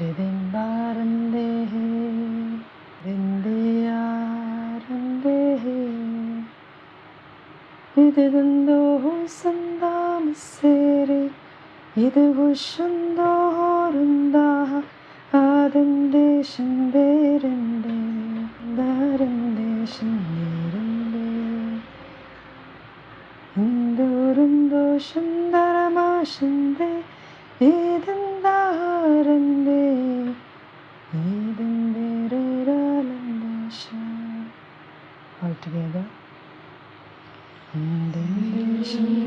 Ridimbarande Rindiyarande Ididando sandamisere ഇത് ഉഷന്തോറുന്താ ആദന്റെ ശന്തേരന്റെ ദാരന്റെ ശന്തേരന്റെ ഇന്ദോരുന്തോ ശന്തരമാശന്തേ സകല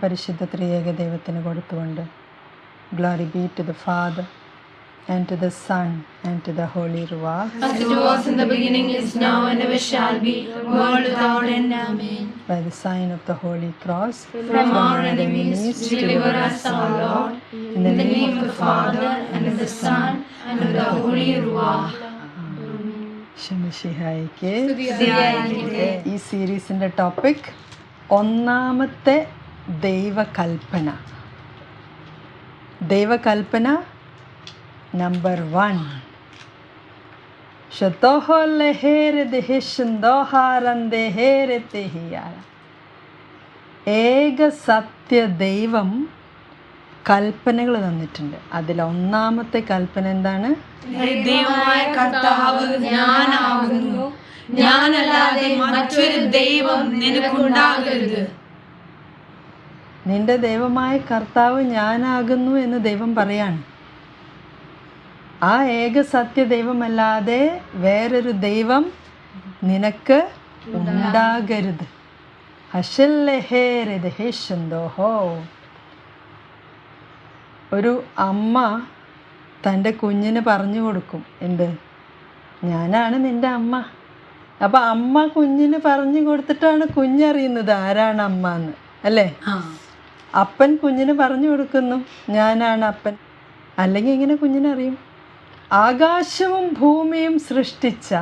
പരമപരിശുദ്ധ ത്രിയേക ദൈവത്തിന് കൊടുത്തുകൊണ്ട് glory be to the father and to the Son, and to the Holy Ruach. As it was in the beginning, is now, and ever shall be, world without end. Amen. by the sign of the holy cross From our enemies, deliver us, our Lord, in the name of the Father, and of the Son, and of the Holy Ruach. സ്തുതിയായിരിക്കട്ടെ. ഈ സീരീസിന്റെ topic ഒന്നാമത്തെ ദൈവകൽപ്പന. ദൈവകൽപ്പന number one. ഏക സത്യ ദൈവം കൽപ്പനകൾ തന്നിട്ടുണ്ട്. അതിൽ ഒന്നാമത്തെ കൽപ്പന എന്താണ്? ഞാനല്ലാതെ മറ്റൊരു ദൈവം നിനക്കുണ്ടാകരുത്. നിന്റെ ദൈവമായ കർത്താവ് ഞാനാകുന്നു എന്ന് ദൈവം പറയാണ്. ആ ഏക സത്യ ദൈവമല്ലാതെ വേറൊരു ദൈവം നിനക്ക് ഉണ്ടാകരുത്. ഒരു അമ്മ തന്റെ കുഞ്ഞിന് പറഞ്ഞു കൊടുക്കും എന്ത്? ഞാനാണ് നിന്റെ അമ്മ. അപ്പം അമ്മ കുഞ്ഞിന് പറഞ്ഞു കൊടുത്തിട്ടാണ് കുഞ്ഞറിയുന്നത് ആരാണ് അമ്മ എന്ന് അല്ലേ? അപ്പൻ കുഞ്ഞിന് പറഞ്ഞു കൊടുക്കുന്നു. ഞാനാണ് അപ്പൻ. അല്ലെങ്കിൽ ഇങ്ങനെ കുഞ്ഞിനറിയും. ആകാശവും ഭൂമിയും സൃഷ്ടിച്ച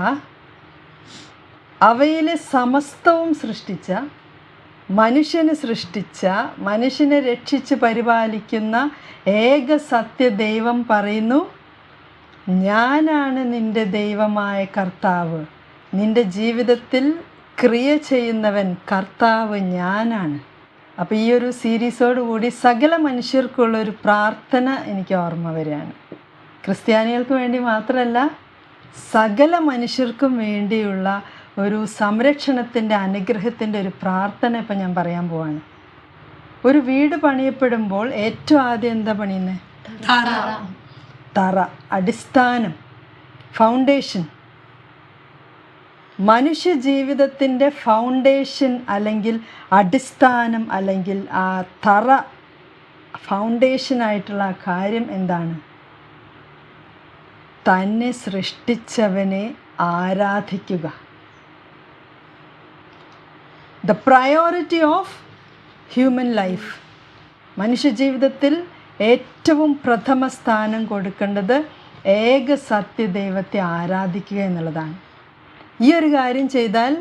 അവയിലെ സമസ്തവും സൃഷ്ടിച്ച മനുഷ്യനെ സൃഷ്ടിച്ച മനുഷ്യനെ രക്ഷിച്ച് പരിപാലിക്കുന്ന ഏക സത്യ ദൈവം പറയുന്നു ഞാനാണ് നിന്റെ ദൈവമായ കർത്താവ്. നിന്റെ ജീവിതത്തിൽ ക്രിയ ചെയ്യുന്നവൻ കർത്താവ് ഞാനാണ്. അപ്പോൾ ഈ ഒരു സീരീസോട് കൂടി സകല മനുഷ്യർക്കുള്ളൊരു പ്രാർത്ഥന എനിക്ക് ഓർമ്മ വരികയാണ്. ക്രിസ്ത്യാനികൾക്ക് വേണ്ടി മാത്രമല്ല സകല മനുഷ്യർക്കും വേണ്ടിയുള്ള ഒരു സംരക്ഷണത്തിന്റെ അനുഗ്രഹത്തിന്റെ ഒരു പ്രാർത്ഥന ഇപ്പം ഞാൻ പറയാൻ പോവാണ്. ഒരു വീട് പണിയപ്പെടുമ്പോൾ ഏറ്റവും ആദ്യം എന്താ പണിയുന്നത് തറ. അടിസ്ഥാനം. ഫൗണ്ടേഷൻ. മനുഷ്യ ജീവിതത്തിന്റെ ഫൗണ്ടേഷൻ അല്ലെങ്കിൽ അടിസ്ഥാനം അല്ലെങ്കിൽ ആ തറ ഫൗണ്ടേഷനായിട്ടുള്ള ആ കാര്യം എന്താണ്? തന്നെ സൃഷ്ടിച്ചവനെ ആരാധിക്കുക. The priority of human life മനുഷ്യജീവിതത്തിൽ ഏറ്റവും പ്രഥമ സ്ഥാനം കൊടുക്കേണ്ടത് ഏക സത്യദൈവത്തെ ആരാധിക്കുക എന്നുള്ളതാണ്. ഈ ഒരു കാര്യം ചെയ്താൽ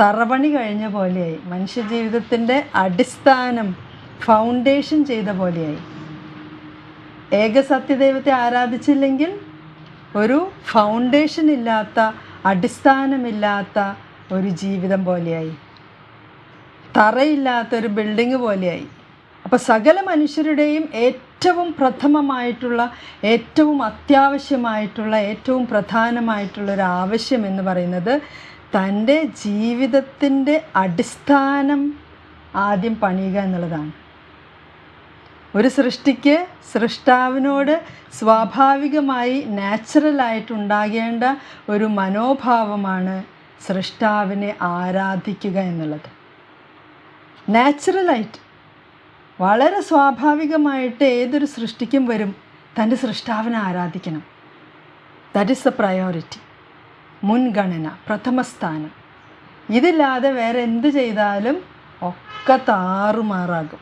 തറപണി കഴിഞ്ഞ പോലെയായി. മനുഷ്യജീവിതത്തിന്റെ അടിസ്ഥാനം ഫൗണ്ടേഷൻ ചെയ്ത പോലെയായി. ഏക സത്യദൈവത്തെ ആരാധിച്ചില്ലെങ്കിൽ ഒരു ഫൗണ്ടേഷൻ ഇല്ലാത്ത അടിസ്ഥാനമില്ലാത്ത ഒരു ജീവിതം പോലെയായി. തറയില്ലാത്തൊരു ബിൽഡിങ് പോലെയായി. അപ്പോൾ സകല മനുഷ്യരുടെയും ഏറ്റവും പ്രഥമമായിട്ടുള്ള ഏറ്റവും അത്യാവശ്യമായിട്ടുള്ള ഏറ്റവും പ്രധാനമായിട്ടുള്ള ഒരു ആവശ്യം എന്ന് പറയുന്നത് തന്റെ ജീവിതത്തിന്റെ അടിസ്ഥാനം ആദ്യം പണിയുക എന്നുള്ളതാണ്. ഒരു സൃഷ്ടിക്ക് സൃഷ്ടാവിനോട് സ്വാഭാവികമായി നാച്ചുറലായിട്ടുണ്ടാകേണ്ട ഒരു മനോഭാവമാണ് സൃഷ്ടാവിനെ ആരാധിക്കുക എന്നുള്ളത്. നാച്ചുറലായിട്ട് വളരെ സ്വാഭാവികമായിട്ട് ഏതൊരു സൃഷ്ടിക്കും വരും. തന്റെ സൃഷ്ടാവിനെ ആരാധിക്കണം. ദറ്റ് ഇസ് എ പ്രയോറിറ്റി മുൻഗണന പ്രഥമസ്ഥാനം. ഇതില്ലാതെ വേറെ എന്ത് ചെയ്താലും ഒക്കെ താറുമാറാകും.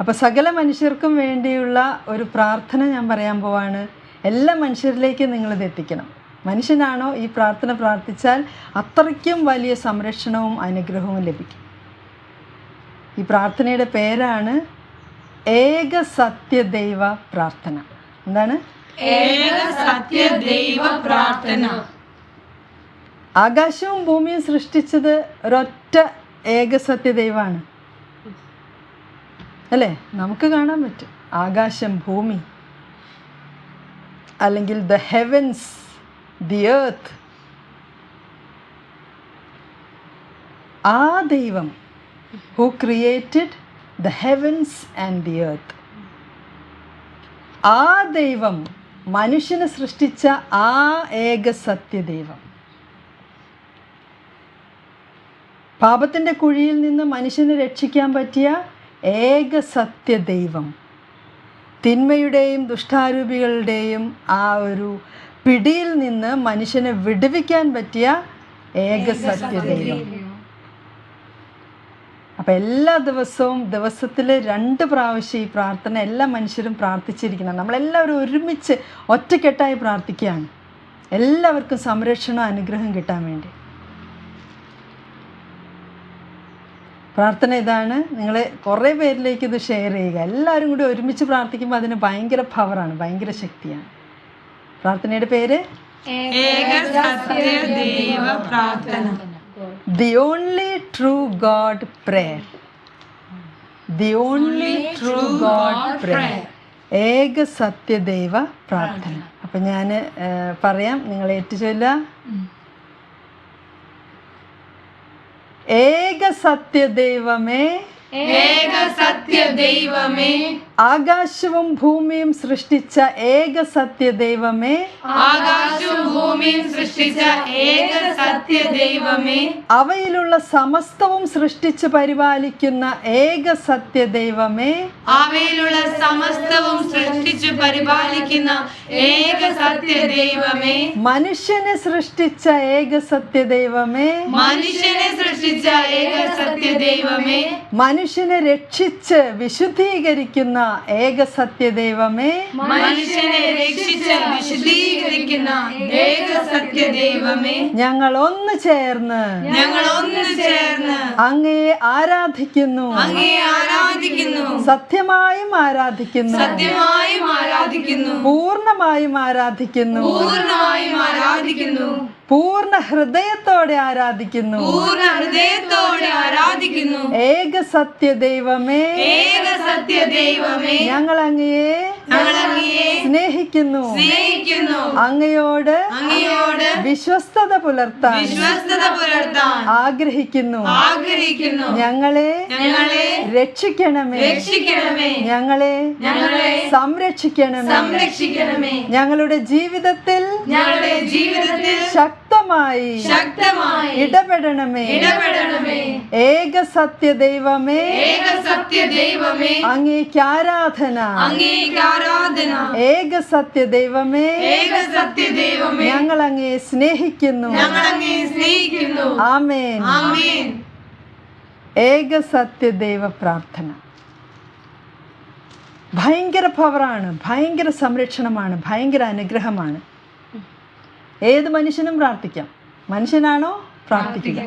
അപ്പോൾ സകല മനുഷ്യർക്കും വേണ്ടിയുള്ള ഒരു പ്രാർത്ഥന ഞാൻ പറയാൻ പോവാണ്. എല്ലാ മനുഷ്യരിലേക്കും നിങ്ങളിത് എത്തിക്കണം. മനുഷ്യനാണോ ഈ പ്രാർത്ഥന പ്രാർത്ഥിച്ചാൽ അത്രയ്ക്കും വലിയ സംരക്ഷണവും അനുഗ്രഹവും ലഭിക്കും. ഈ പ്രാർത്ഥനയുടെ പേരാണ് ഏക സത്യദൈവ പ്രാർത്ഥന. എന്താണ്? ഏക സത്യദൈവ പ്രാർത്ഥന. ആകാശവും ഭൂമിയും സൃഷ്ടിച്ചത് ഒരൊറ്റ ഏക സത്യദൈവമാണ് അല്ലേ? നമുക്ക് കാണാൻ പറ്റും. ആകാശം ഭൂമി അല്ലെങ്കിൽ ദ ഹെവൻസ് ദി ഏർത്ത് ആ ദൈവം who created the heavens and the earth ആ ദൈവം മനുഷ്യനെ സൃഷ്ടിച്ച ആ ഏക സത്യദൈവം. പാപത്തിന്റെ കുഴിയിൽ നിന്ന് മനുഷ്യനെ രക്ഷിക്കാൻ പറ്റിയ ഏക സത്യദൈവം. തിന്മയുടെയും ദുഷ്ടാരൂപികളുടെയും ആ ഒരു പിടിയിൽ നിന്ന് മനുഷ്യനെ വിടുവിക്കാൻ പറ്റിയ ഏക സത്യദൈവം. അപ്പം എല്ലാ ദിവസവും ദിവസത്തിൽ രണ്ട് പ്രാവശ്യം ഈ പ്രാർത്ഥന എല്ലാ മനുഷ്യരും പ്രാർത്ഥിച്ചിരിക്കണം. നമ്മളെല്ലാവരും ഒരുമിച്ച് ഒറ്റക്കെട്ടായി പ്രാർത്ഥിക്കുകയാണ്. എല്ലാവർക്കും സംരക്ഷണം അനുഗ്രഹം കിട്ടാൻ വേണ്ടി. പ്രാർത്ഥന ഇതാണ്. നിങ്ങൾ കുറേ പേരിലേക്ക് ഇത് ഷെയർ ചെയ്യുക. എല്ലാവരും കൂടി ഒരുമിച്ച് പ്രാർത്ഥിക്കുമ്പോൾ അതിന് ഭയങ്കര പവറാണ് ഭയങ്കര ശക്തിയാണ്. പ്രാർത്ഥനയുടെ പേര്? ഏക സത്യ ദൈവ പ്രാർത്ഥന. The only true God prayer the only true God prayer ഏക സത്യദൈവ പ്രാർത്ഥന. അപ്പം ഞാൻ പറയാം. നിങ്ങൾ ഏറ്റുചൊല്ല ഏക സത്യദൈവമേ. ഏക സത്യ ദൈവമേ ആകാശവും ഭൂമിയും സൃഷ്ടിച്ച ഏക സത്യദൈവമേ. ആകാശവും ഭൂമിയും സൃഷ്ടിച്ച ഏക സത്യ ദൈവമേ അവയിലുള്ള സമസ്തവും സൃഷ്ടിച്ച് പരിപാലിക്കുന്ന ഏക സത്യദൈവമേ. അവയിലുള്ള സമസ്തവും സൃഷ്ടിച്ച് പരിപാലിക്കുന്ന ഏക സത്യ ദൈവമേ മനുഷ്യനെ സൃഷ്ടിച്ച ഏക സത്യദൈവമേ. മനുഷ്യനെ സൃഷ്ടിച്ച ഏക സത്യ ദൈവമേ മനുഷ്യനെ രക്ഷിച്ച് വിശുദ്ധീകരിക്കുന്ന ഏക സത്യദൈവമേ മനുഷ്യനെ രക്ഷിച്ച് വിശദീകരിക്കുന്ന ഏക സത്യ ദൈവമേ ഞങ്ങൾ ഒന്ന് ചേർന്ന് ഞങ്ങൾ ഒന്ന് ചേർന്ന് അങ്ങയെ ആരാധിക്കുന്നു. അങ്ങയെ ആരാധിക്കുന്നു. സത്യമായും ആരാധിക്കുന്നു. സത്യമായും ആരാധിക്കുന്നു. പൂർണമായും ആരാധിക്കുന്നു. പൂർണമായും ആരാധിക്കുന്നു. പൂർണ ഹൃദയത്തോടെ ആരാധിക്കുന്നു. പൂർണ ഹൃദയത്തോടെ ആരാധിക്കുന്നു. ഏക സത്യദൈവമേ ഏക സത്യ ദൈവമേ. ഞങ്ങൾ അങ്ങയെ ഞങ്ങൾ അങ്ങയെ സ്നേഹിക്കുന്നു. സ്നേഹിക്കുന്നു. അങ്ങയോട് അങ്ങയോട് വിശ്വസ്തത പുലർത്താൻ വിശ്വസ്തത പുലർത്താൻ ആഗ്രഹിക്കുന്നു. ആഗ്രഹിക്കുന്നു. ഞങ്ങളെ ഞങ്ങളെ രക്ഷിക്കണമേ. രക്ഷിക്കണമേ. ഞങ്ങളെ ഞങ്ങളെ സംരക്ഷിക്കണമേ. സംരക്ഷിക്കണമേ. ഞങ്ങളുടെ ജീവിതത്തിൽ ഞങ്ങളുടെ ജീവിതത്തിൽ ശക്തമായി ശക്തമായി ഇടപെടണമേ. ഇടപെടണമേ. ഏക സത്യ ദൈവമേ. ഏക സത്യ ദൈവമേ. അങ്ങേക്ക് ആരാധന. അങ്ങേക്ക് ആരാധന. ഏക സത്യ ദൈവമേ. ഏക സത്യ ദൈവമേ. ഞങ്ങൾ അങ്ങേ സ്നേഹിക്കുന്നു. ഞങ്ങൾ അങ്ങേ സ്നേഹിക്കുന്നു. ആമേൻ. ആമേൻ. ഏക സത്യ ദൈവ പ്രാർത്ഥന ഭയങ്കര പവറാണ് ഭയങ്കര സംരക്ഷണമാണ്. ഭയങ്കര അനുഗ്രഹമാണ്. ഏത് മനുഷ്യനും പ്രാർത്ഥിക്കാം. മനുഷ്യനാണോ? പ്രാർത്ഥിക്കുക.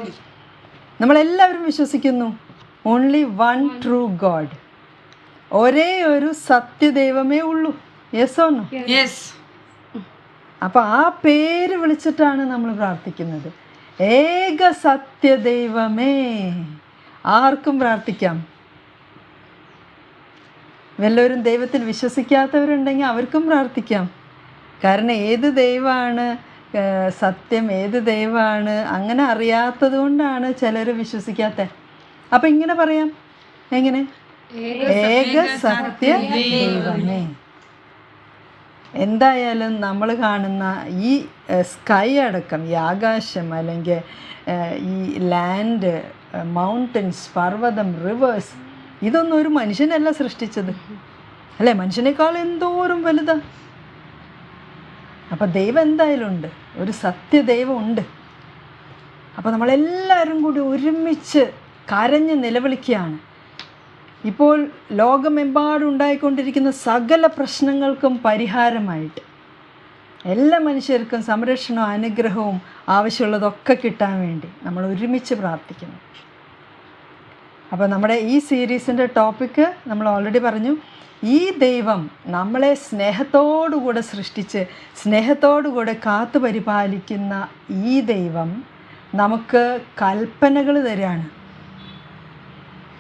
നമ്മളെല്ലാവരും വിശ്വസിക്കുന്നു ഓൺലി വൺ ട്രൂ ഗോഡ് ഒരേ ഒരു സത്യദൈവമേ ഉള്ളൂ. യെസ് ഓണോ യെസ് അപ്പോൾ ആ പേര് വിളിച്ചിട്ടാണ് നമ്മൾ പ്രാർത്ഥിക്കുന്നത്. ഏക സത്യദൈവമേ. ആർക്കും പ്രാർത്ഥിക്കാം. വല്ലവരും ദൈവത്തിൽ വിശ്വസിക്കാത്തവരുണ്ടെങ്കിൽ അവർക്കും പ്രാർത്ഥിക്കാം. കാരണം ഏത് ദൈവമാണ് സത്യം ഏത് ദൈവമാണ്? അങ്ങനെ അറിയാത്തത് കൊണ്ടാണ് ചിലർ വിശ്വസിക്കാത്തത് അപ്പം ഇങ്ങനെ പറയാം. എങ്ങനെ? ഏക സത്യ ദൈവമേ. എന്തായാലും നമ്മൾ കാണുന്ന ഈ സ്കൈ അടക്കം ഈ ആകാശം അല്ലെങ്കിൽ ഈ ലാൻഡ് മൗണ്ടൻസ് പർവതം റിവേഴ്സ് ഇതൊന്നും ഒരു മനുഷ്യനല്ല സൃഷ്ടിച്ചത്. അല്ലേ? മനുഷ്യനേക്കാൾ എന്തോരം വലുതാ. അപ്പോൾ ദൈവം എന്തായാലും ഉണ്ട് ഒരു സത്യദൈവം ഉണ്ട് അപ്പോൾ നമ്മളെല്ലാവരും കൂടി ഒരുമിച്ച് കരഞ്ഞ് നിലവിളിക്കുകയാണ്. ഇപ്പോൾ ലോകമെമ്പാടും ഉണ്ടായിക്കൊണ്ടിരിക്കുന്ന സകല പ്രശ്നങ്ങൾക്കും പരിഹാരമായിട്ട് എല്ലാ മനുഷ്യർക്കും സംരക്ഷണവും അനുഗ്രഹവും ആവശ്യമുള്ളതൊക്കെ കിട്ടാൻ വേണ്ടി നമ്മൾ ഒരുമിച്ച് പ്രാർത്ഥിക്കുന്നു. അപ്പോൾ നമ്മുടെ ഈ സീരീസിന്റെ ടോപ്പിക്ക് നമ്മൾ ഓൾറെഡി പറഞ്ഞു. ഈ ദൈവം നമ്മളെ സ്നേഹത്തോടുകൂടെ സൃഷ്ടിച്ച് സ്നേഹത്തോടുകൂടെ കാത്തു പരിപാലിക്കുന്ന ഈ ദൈവം നമുക്ക് കൽപ്പനകൾ തരാണ്.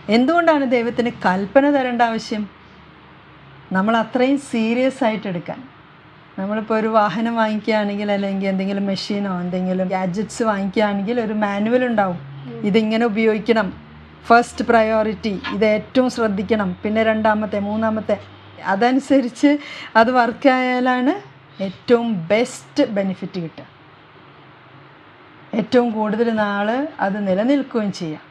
എന്തുകൊണ്ടാണ് ദൈവത്തിന് കൽപ്പന തരേണ്ട ആവശ്യം? നമ്മൾ അത്രയും സീരിയസ് ആയിട്ട് എടുക്കാൻ. നമ്മളിപ്പോൾ ഒരു വാഹനം വാങ്ങിക്കുകയാണെങ്കിൽ അല്ലെങ്കിൽ എന്തെങ്കിലും മെഷീനോ എന്തെങ്കിലും ഗാഡ്ജറ്റ്സ് വാങ്ങിക്കുകയാണെങ്കിൽ ഒരു മാനുവൽ ഉണ്ടാവും. ഇതിങ്ങനെ ഉപയോഗിക്കണം. ഫസ്റ്റ് പ്രയോറിറ്റി ഇത് ഏറ്റവും ശ്രദ്ധിക്കണം. പിന്നെ രണ്ടാമത്തെ മൂന്നാമത്തെ. അതനുസരിച്ച് അത് വർക്കായാലാണ് ഏറ്റവും ബെസ്റ്റ് ബെനിഫിറ്റ് കിട്ടുക. ഏറ്റവും കൂടുതൽ നാൾ അത് നിലനിൽക്കുകയും ചെയ്യാം.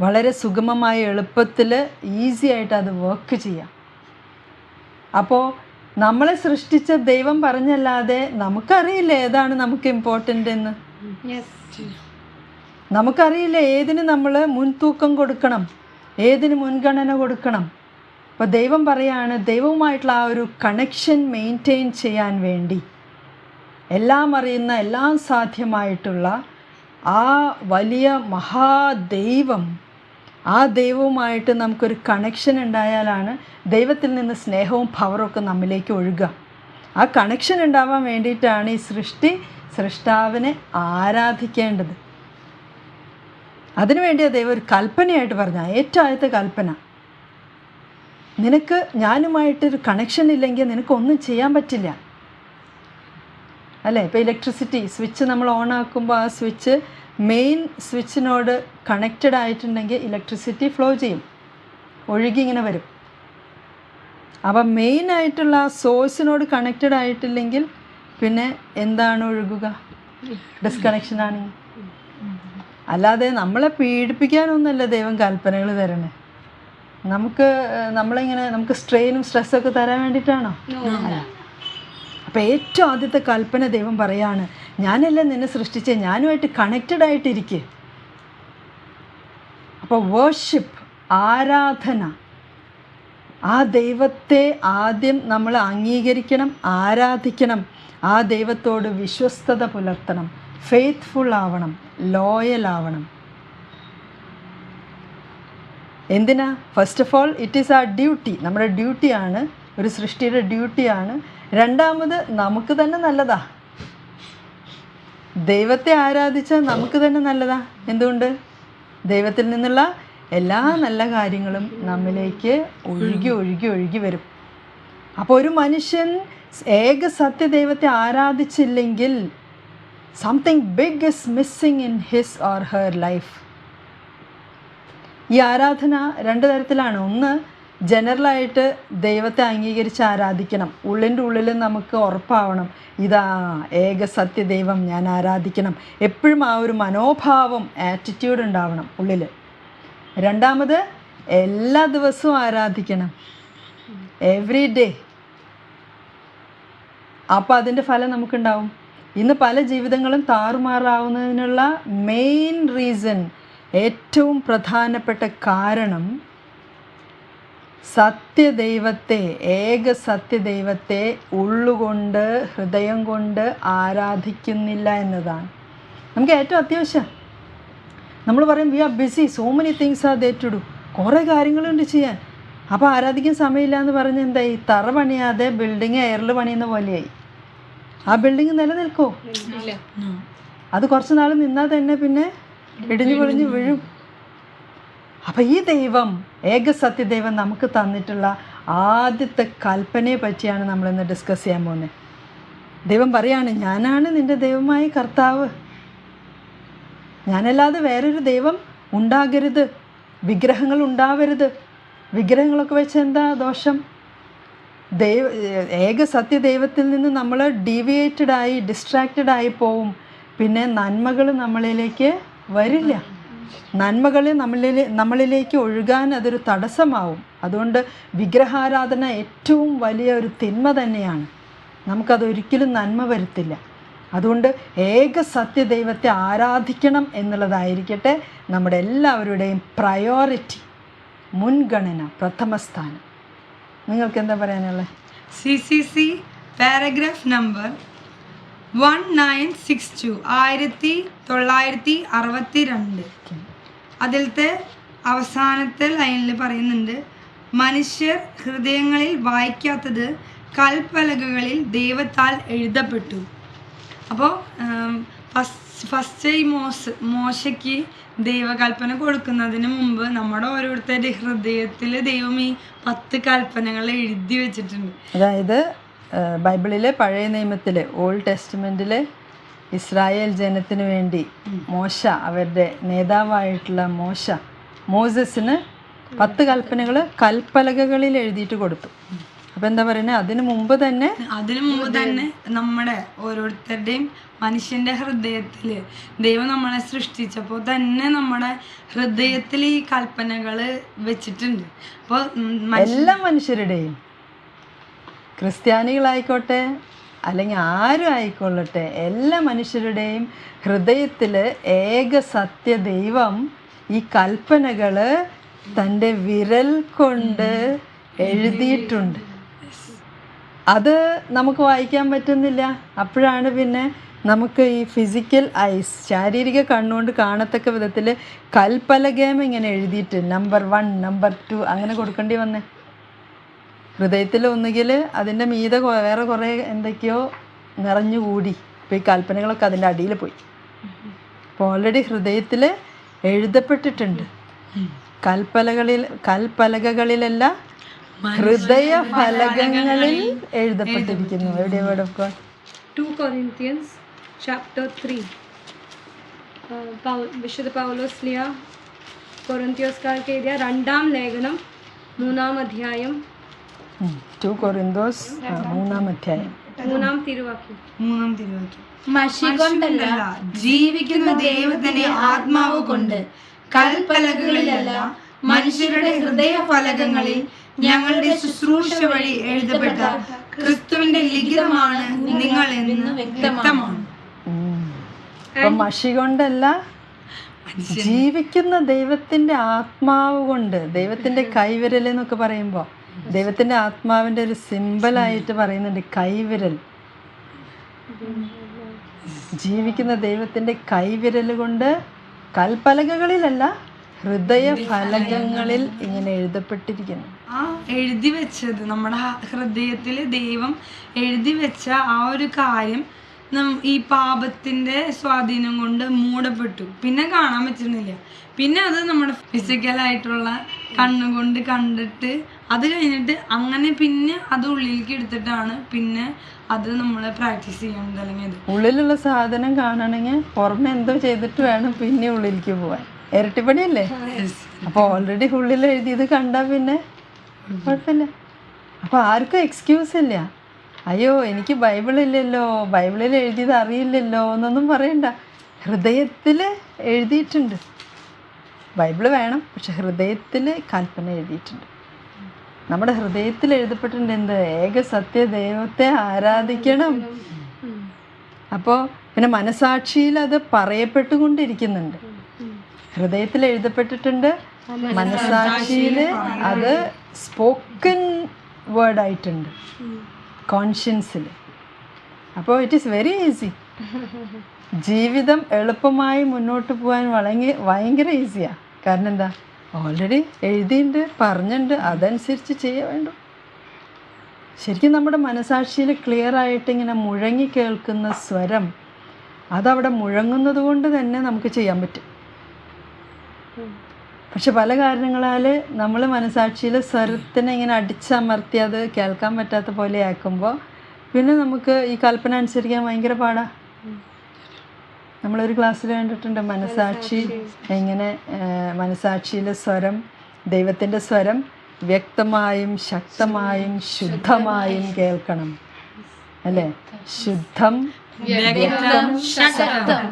വളരെ സുഗമമായ എളുപ്പത്തിൽ ഈസി ആയിട്ട് അത് വർക്ക് ചെയ്യാം. അപ്പോൾ നമ്മളെ സൃഷ്ടിച്ച ദൈവം പറഞ്ഞല്ലാതെ നമുക്കറിയില്ല ഏതാണ് നമുക്ക് ഇമ്പോർട്ടന്റ് എന്ന്. നമുക്കറിയില്ല ഏതിന് നമ്മൾ മുൻതൂക്കം കൊടുക്കണം? ഏതിന് മുൻഗണന കൊടുക്കണം? അപ്പോൾ ദൈവം പറയാണ് ദൈവവുമായിട്ടുള്ള ആ ഒരു കണക്ഷൻ മെയിന്റെയിൻ ചെയ്യാൻ വേണ്ടി. എല്ലാം അറിയുന്ന എല്ലാം സാധ്യമായിട്ടുള്ള ആ വലിയ മഹാദൈവം ആ ദൈവവുമായിട്ട് നമുക്കൊരു കണക്ഷൻ ഉണ്ടായാലാണ് ദൈവത്തിൽ നിന്ന് സ്നേഹവും പവറും ഒക്കെ നമ്മിലേക്ക് ഒഴുകുക. ആ കണക്ഷൻ ഉണ്ടാവാൻ വേണ്ടിയിട്ടാണ് ഈ സൃഷ്ടി സൃഷ്ടാവിനെ ആരാധിക്കേണ്ടത്. അതിനുവേണ്ടിയാണ് ദൈവം ഒരു കൽപ്പനയായിട്ട് പറഞ്ഞ ഏറ്റവും ആദ്യത്തെ കൽപ്പന. നിനക്ക് ഞാനുമായിട്ടൊരു കണക്ഷൻ ഇല്ലെങ്കിൽ നിനക്കൊന്നും ചെയ്യാൻ പറ്റില്ല. അല്ലേ? ഇപ്പോൾ ഇലക്ട്രിസിറ്റി സ്വിച്ച് നമ്മൾ ഓൺ ആക്കുമ്പോൾ ആ സ്വിച്ച് മെയിൻ സ്വിച്ചിനോട് കണക്റ്റഡ് ആയിട്ടുണ്ടെങ്കിൽ ഇലക്ട്രിസിറ്റി ഫ്ലോ ചെയ്യും. ഒഴുകി ഇങ്ങനെ വരും. അപ്പം മെയിൻ ആയിട്ടുള്ള ആ സോഴ്സിനോട് കണക്റ്റഡ് ആയിട്ടില്ലെങ്കിൽ പിന്നെ എന്താണ് ഒഴുകുക? ഡിസ്കണക്ഷൻ ആണെങ്കിൽ. അല്ലാതെ നമ്മളെ പീഡിപ്പിക്കാനൊന്നുമല്ല ദൈവം കൽപ്പനകൾ തരണേ. നമുക്ക് നമ്മളിങ്ങനെ നമുക്ക് സ്ട്രെയിനും സ്ട്രെസ്സൊക്കെ തരാൻ വേണ്ടിയിട്ടാണോ? അല്ല. അപ്പോൾ ഏറ്റവും ആദ്യത്തെ കൽപ്പന ദൈവം പറയാണ് ഞാനല്ല നിന്നെ സൃഷ്ടിച്ച് ഞാനുമായിട്ട് കണക്റ്റഡ് ആയിട്ടിരിക്കുക അപ്പോൾ വേർഷിപ്പ് ആരാധന ആ ദൈവത്തെ ആദ്യം നമ്മൾ അംഗീകരിക്കണം ആരാധിക്കണം ആ ദൈവത്തോട് വിശ്വസ്തത പുലർത്തണം. ഫെയ്ത്ത്ഫുൾ ആവണം ലോയൽ ആവണം എന്തിനാ? First of all it is a duty നമ്മുടെ ഡ്യൂട്ടിയാണ് ഒരു സൃഷ്ടിയുടെ ഡ്യൂട്ടിയാണ് രണ്ടാമത് നമുക്ക് തന്നെ നല്ലതാ. ദൈവത്തെ ആരാധിച്ചാൽ നമുക്ക് തന്നെ നല്ലതാ. എന്തുകൊണ്ട്? ദൈവത്തിൽ നിന്നുള്ള എല്ലാ നല്ല കാര്യങ്ങളും നമ്മിലേക്ക് ഒഴുകി ഒഴുകി ഒഴുകി വരും. അപ്പോൾ ഒരു മനുഷ്യൻ ഏക സത്യദൈവത്തെ ആരാധിച്ചില്ലെങ്കിൽ something big is missing in his or her life ഈ ആരാധന രണ്ട് തരത്തിലാണ്. ഒന്ന് ജനറലായിട്ട് ദൈവത്തെ അംഗീകരിച്ച് ആരാധിക്കണം. ഉള്ളിന്റെ ഉള്ളിൽ നമുക്ക് ഉറപ്പാവണം. ഇതാ ഏക സത്യദൈവം ഞാൻ ആരാധിക്കണം. എപ്പോഴും ആ ഒരു മനോഭാവം ആറ്റിറ്റ്യൂഡ് ഉണ്ടാവണം ഉള്ളിൽ. രണ്ടാമത് എല്ലാ ദിവസവും ആരാധിക്കണം. എവറി ഡേ അപ്പോൾ അതിന്റെ ഫലം നമുക്കുണ്ടാവും. ഇന്ന് പല ജീവിതങ്ങളും താറുമാറാവുന്നതിനുള്ള മെയിൻ റീസൺ ഏറ്റവും പ്രധാനപ്പെട്ട കാരണം സത്യദൈവത്തെ ഏക സത്യദൈവത്തെ ഉള്ളുകൊണ്ട് ഹൃദയം കൊണ്ട് ആരാധിക്കുന്നില്ല എന്നതാണ്. നമുക്ക് ഏറ്റവും അത്യാവശ്യം. നമ്മൾ പറയും we are busy so many things are there to do കുറേ കാര്യങ്ങളുണ്ട് ചെയ്യാൻ. അപ്പോൾ ആരാധിക്കാൻ സമയമില്ല എന്ന് പറഞ്ഞ് എന്തായി? തറ പണിയാതെ ബിൽഡിങ് എയറിൽ പണിയുന്ന പോലെയായി. ആ ബിൽഡിങ് നിലനിൽക്കോ. അത് കുറച്ച് നാൾ നിന്നാൽ തന്നെ പിന്നെ ഇടിഞ്ഞു പൊളിഞ്ഞു വീഴും. അപ്പം ഈ ദൈവം ഏക സത്യദൈവം നമുക്ക് തന്നിട്ടുള്ള ആദ്യത്തെ കൽപ്പനയെ പറ്റിയാണ് നമ്മളിന്ന് ഡിസ്കസ് ചെയ്യാൻ പോകുന്നത്. ദൈവം പറയാണ് ഞാനാണ് നിന്റെ ദൈവമായ കർത്താവ്. ഞാനല്ലാതെ വേറൊരു ദൈവം ഉണ്ടാകരുത്. വിഗ്രഹങ്ങൾ ഉണ്ടാവരുത്. വിഗ്രഹങ്ങളൊക്കെ വെച്ച് എന്താ ദോഷം? ദൈവ ഏക സത്യ ദൈവത്തിൽ നിന്ന് നമ്മൾ ഡീവിയേറ്റഡ് ആയി ഡിസ്ട്രാക്റ്റഡ് ആയി പോവും. പിന്നെ നന്മകൾ നമ്മളിലേക്ക് വരില്ല. നന്മകൾ നമ്മളിലെ നമ്മളിലേക്ക് ഒഴുകാൻ അതൊരു തടസ്സമാവും. അതുകൊണ്ട് വിഗ്രഹാരാധന ഏറ്റവും വലിയ ഒരു തിന്മ തന്നെയാണ്. നമുക്കതൊരിക്കലും നന്മ വരുത്തില്ല. അതുകൊണ്ട് ഏക സത്യ ദൈവത്തെ ആരാധിക്കണം എന്നുള്ളതായിരിക്കട്ടെ നമ്മുടെ എല്ലാവരുടെയും പ്രയോറിറ്റി മുൻഗണന പ്രഥമ സ്ഥാനം നിങ്ങൾക്ക് എന്താ പറയാനുള്ളത് C C C paragraph number one nine six two ആയിരത്തി തൊള്ളായിരത്തി അറുപത്തി രണ്ട് അതിലത്തെ അവസാനത്തെ ലൈനിൽ പറയുന്നുണ്ട് മനുഷ്യർ ഹൃദയങ്ങളിൽ വായിക്കാത്തത് കൽപ്പലകകളിൽ ദൈവത്താൽ എഴുതപ്പെട്ടു. അപ്പോൾ ഫസ്റ്റ് ഈ മോശ മോശയ്ക്ക് ദൈവകൽപ്പന കൊടുക്കുന്നതിന് മുമ്പ് നമ്മുടെ ഓരോരുത്തരുടെ ഹൃദയത്തിൽ ദൈവം ഈ പത്ത് കൽപ്പനകൾ എഴുതി വെച്ചിട്ടുണ്ട്. അതായത് ബൈബിളിലെ പഴയ നിയമത്തിലെ ഓൾഡ് ടെസ്റ്റ്മെന്റിലെ ഇസ്രായേൽ ജനത്തിന് വേണ്ടി മോശ അവരുടെ നേതാവായിട്ടുള്ള മോശ മോസസിന് പത്ത് കൽപ്പനകൾ കൽപ്പലകകളിൽ എഴുതിയിട്ട് കൊടുത്തു. അപ്പോൾ എന്താ പറയുന്നത് അതിനു മുമ്പ് തന്നെ അതിനു മുമ്പ് തന്നെ നമ്മുടെ ഓരോരുത്തരുടെയും മനുഷ്യന്റെ ഹൃദയത്തിൽ ദൈവം നമ്മളെ സൃഷ്ടിച്ചപ്പോൾ തന്നെ നമ്മുടെ ഹൃദയത്തിൽ ഈ കൽപ്പനകൾ വെച്ചിട്ടുണ്ട്. അപ്പോൾ എല്ലാ മനുഷ്യരുടെയും ക്രിസ്ത്യാനികളായിക്കോട്ടെ അല്ലെങ്കിൽ ആരും ആയിക്കൊള്ളട്ടെ എല്ലാ മനുഷ്യരുടെയും ഹൃദയത്തിൽ ഏക സത്യ ദൈവം ഈ കൽപ്പനകൾ തന്റെ വിരൽ കൊണ്ട് എഴുതിയിട്ടുണ്ട്. അത് നമുക്ക് വായിക്കാൻ പറ്റുന്നില്ല. അപ്പോഴാണ് പിന്നെ നമുക്ക് ഈ ഫിസിക്കൽ ഐസ് ശാരീരിക കണ്ണുകൊണ്ട് കാണത്തക്ക വിധത്തിൽ കൽപ്പലകേം ഇങ്ങനെ എഴുതിയിട്ട് നമ്പർ വൺ നമ്പർ ടു അങ്ങനെ കൊടുക്കേണ്ടി വന്നേ. ഹൃദയത്തിൽ ഒന്നുകിൽ അതിന്റെ മീതെ വേറെ കുറേ എന്തൊക്കെയോ നിറഞ്ഞുകൂടി ഇപ്പോൾ ഈ കൽപ്പനകളൊക്കെ അതിന്റെ അടിയിൽ പോയി. അപ്പോൾ ഓൾറെഡി ഹൃദയത്തിൽ എഴുതപ്പെട്ടിട്ടുണ്ട്. കൽപ്പലകളിൽ കൽപ്പലകകളിലല്ല ഹൃദയ ഫലകങ്ങളിൽ എഴുതപ്പെട്ടിരിക്കുന്നു. എവിടെ word of God 2 Corinthians chapter 3 ആ, വിശുദ്ധ പൗലോസ് ലിയ കൊറിന്ത്യോസ്കാർക്ക് എഴുതിയ രണ്ടാം ലേഖനം മൂന്നാം അധ്യായം. ടു കൊറിന്തോസ് മൂന്നാം അധ്യായം. മൂന്നാം തിരുവാക്യം. മൂന്നാം തിരുവാക്യം. മഷി കൊണ്ടല്ല ജീവിക്കുന്ന ദൈവത്തിന്റെ ആത്മാവ് കൊണ്ട് കൽപ്പലകകളിലല്ല മനുഷ്യരുടെ ഹൃദയ ഫലകങ്ങളിൽ ഞങ്ങളുടെ ശുശ്രൂഷ വഴി എഴുതപ്പെട്ട ക്രിസ്തുവിന്റെ ലിഖിതമാണ് നിങ്ങൾ എന്ന് വ്യക്തമാണ്. അപ്പം മഷി കൊണ്ടല്ല ജീവിക്കുന്ന ദൈവത്തിന്റെ ആത്മാവ് കൊണ്ട് ദൈവത്തിന്റെ കൈവിരൽ എന്നൊക്കെ പറയുമ്പോൾ ദൈവത്തിന്റെ ആത്മാവിന്റെ ഒരു സിമ്പിളായിട്ട് പറയുന്നുണ്ട് കൈവിരൽ. ജീവിക്കുന്ന ദൈവത്തിന്റെ കൈവിരൽ കൊണ്ട് കൽപ്പലകകളിലല്ല ഹൃദയ ഫലകങ്ങളിൽ ഇങ്ങനെ എഴുതപ്പെട്ടിരിക്കുന്നു. ആ എഴുതി വെച്ചത് നമ്മുടെ ഹൃദയത്തിൽ ദൈവം എഴുതി വെച്ച ആ ഒരു കാര്യം ഈ പാപത്തിന്റെ സ്വാധീനം കൊണ്ട് മൂടപ്പെട്ടു. പിന്നെ കാണാൻ പറ്റുന്നില്ല. പിന്നെ അത് നമ്മുടെ ഫിസിക്കലായിട്ടുള്ള കണ്ണുകൊണ്ട് കണ്ടിട്ട് അത് കഴിഞ്ഞിട്ട് അങ്ങനെ പിന്നെ അത് ഉള്ളിലേക്ക് എടുത്തിട്ടാണ് പിന്നെ അത് നമ്മൾ പ്രാക്ടീസ് ചെയ്യാൻ തുടങ്ങിയത്. ഉള്ളിലുള്ള സാധനം കാണണമെങ്കിൽ പുറമെ എന്തോ ചെയ്തിട്ട് വേണം പിന്നെ ഉള്ളിലേക്ക് പോവാൻ. ഇരട്ടിപ്പണിയല്ലേ? അപ്പോൾ ഓൾറെഡി ഉള്ളിൽ എഴുതിയത് കണ്ടാൽ പിന്നെ കുഴപ്പമില്ല. അപ്പോൾ ആർക്കും എക്സ്ക്യൂസ് ഇല്ല. അയ്യോ എനിക്ക് ബൈബിളില്ലല്ലോ ബൈബിളിൽ എഴുതിയത് അറിയില്ലല്ലോ എന്നൊന്നും പറയണ്ട. ഹൃദയത്തിൽ എഴുതിയിട്ടുണ്ട്. ബൈബിൾ വേണം പക്ഷെ ഹൃദയത്തിൽ കൽപ്പന എഴുതിയിട്ടുണ്ട്. നമ്മുടെ ഹൃദയത്തിൽ എഴുതപ്പെട്ടിട്ടുണ്ട് എന്ത്? ഏക സത്യ ദൈവത്തെ ആരാധിക്കണം. അപ്പോൾ പിന്നെ മനസാക്ഷിയിൽ അത് പറയപ്പെട്ടുകൊണ്ടിരിക്കുന്നുണ്ട്. ഹൃദയത്തിൽ എഴുതപ്പെട്ടിട്ടുണ്ട്. മനസാക്ഷിയിൽ അത് സ്പോക്കൺ വേർഡായിട്ടുണ്ട് കോൺഷ്യൻസിൽ അപ്പോൾ ഇറ്റ് ഈസ് വെരി ഈസി ജീവിതം എളുപ്പമായി മുന്നോട്ട് പോകാൻ വളങ്ങി ഭയങ്കര ഈസിയാണ് കാരണം എന്താ? ഓൾറെഡി എഴുതിയിട്ടുണ്ട് പറഞ്ഞിട്ടുണ്ട് അതനുസരിച്ച് ചെയ്യാൻ വേണ്ടു. ശരിക്കും നമ്മുടെ മനസാക്ഷിയിൽ ക്ലിയർ ആയിട്ട് ഇങ്ങനെ മുഴങ്ങി കേൾക്കുന്ന സ്വരം അതവിടെ മുഴങ്ങുന്നത് കൊണ്ട് തന്നെ നമുക്ക് ചെയ്യാൻ പറ്റും. പക്ഷെ പല കാരണങ്ങളാൽ നമ്മൾ മനസാക്ഷിയിൽ സ്വരത്തിനെ ഇങ്ങനെ അടിച്ചമർത്തി അത് കേൾക്കാൻ പറ്റാത്ത പോലെ ആക്കുമ്പോൾ പിന്നെ നമുക്ക് ഈ കൽപ്പന അനുസരിക്കാൻ ഭയങ്കര പാടാ. നമ്മളൊരു ക്ലാസ്സിൽ കണ്ടിട്ടുണ്ട് മനസാക്ഷി എങ്ങനെ മനസാക്ഷിയിലെ സ്വരം ദൈവത്തിന്റെ സ്വരം വ്യക്തമായും ശക്തമായും ശുദ്ധമായും കേൾക്കണം. അല്ലേ? ശുദ്ധം വ്യക്തം ശക്തം.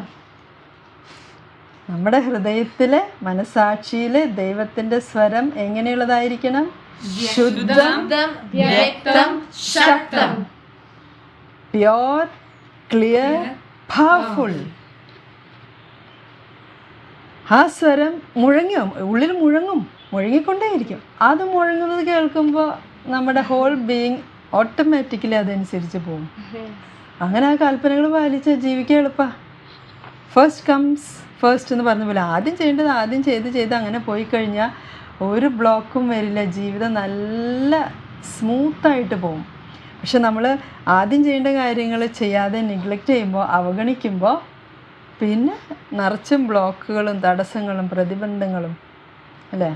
നമ്മുടെ ഹൃദയത്തിലെ മനസാക്ഷിയിലെ ദൈവത്തിന്റെ സ്വരം എങ്ങനെയുള്ളതായിരിക്കണം? ശുദ്ധം വ്യക്തം ശക്തം. Pure clear powerful. ആ സ്വരം മുഴങ്ങും ഉള്ളിൽ മുഴങ്ങും മുഴങ്ങിക്കൊണ്ടേയിരിക്കും. അത് മുഴങ്ങുന്നത് കേൾക്കുമ്പോൾ നമ്മുടെ ഹോൾ ബീങ് ഓട്ടോമാറ്റിക്കലി അതനുസരിച്ച് പോകും അങ്ങനെ ആ കൽപ്പനകൾ പാലിച്ച് ജീവിക്കുക എളുപ്പ. ഫസ്റ്റ് കംസ് ഫസ്റ്റ് എന്ന് പറഞ്ഞ പോലെ ആദ്യം ചെയ്യേണ്ടത് ആദ്യം ചെയ്ത് ചെയ്ത് അങ്ങനെ പോയി കഴിഞ്ഞാൽ ഒരു ബ്ലോക്കും വരില്ല. ജീവിതം നല്ല സ്മൂത്തായിട്ട് പോകും. പക്ഷെ നമ്മൾ ആദ്യം ചെയ്യേണ്ട കാര്യങ്ങൾ ചെയ്യാതെ നെഗ്ലക്റ്റ് ചെയ്യുമ്പോൾ അവഗണിക്കുമ്പോൾ പിന്നെ നിറച്ചും ബ്ലോക്കുകളും തടസ്സങ്ങളും പ്രതിബന്ധങ്ങളും അല്ലേ.